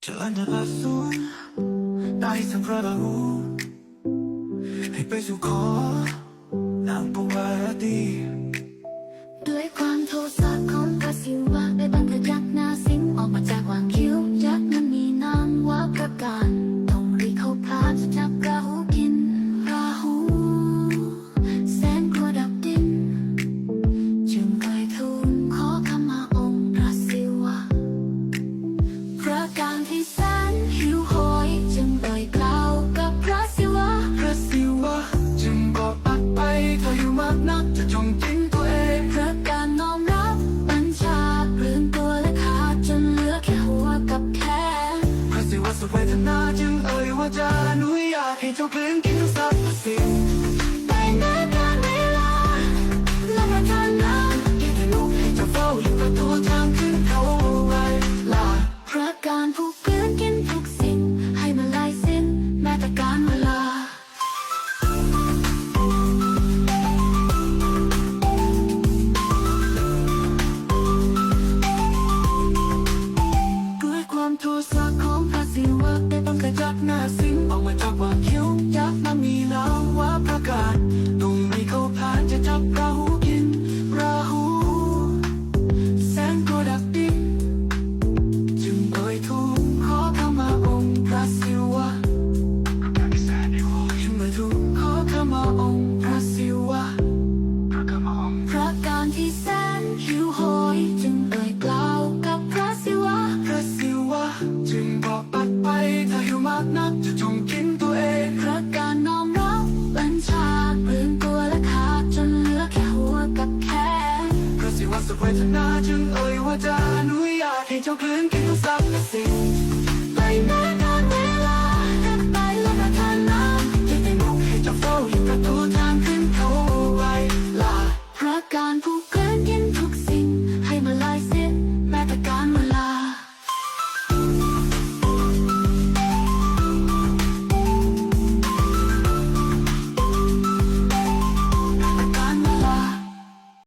저앉아봤어 나의 상그라다고 햇빛을 커난 뽑아야 돼 สุดเวทนาจึงเอ่ยว่าจะอนุญาตให้เจ้าเพลงกินทุกสรรพสิ่ง กิดจากหน้าสิงออกมาจากว่าคิ้วยักษ์นั้นมีนามว่าพระการตรงไม่เข้าผ่านจะจับราหูกิน ราหูแสนโกดักดิจึงเอ่ยทูลขอเข้ามาองค์พระศิวะจึงเอ่ยทูลขอเข้ามาองค์พระศิวะพระการที่แสนหิวโหยจึงเอ่ยกล่าวกับพระศิวะพระศิวะจึงบอกปัดไปากนักจะจงกินตัวเองพระการน้อมรับบัญชาเปลือนตัวและขาดจนเหลือแค่หัวกับแขนเพราะสิวะสุขเวทนาจึงเอ่ยว่าจะอนุญาตให้เจ้าคลื่นกินทุกสรรพสิ่ง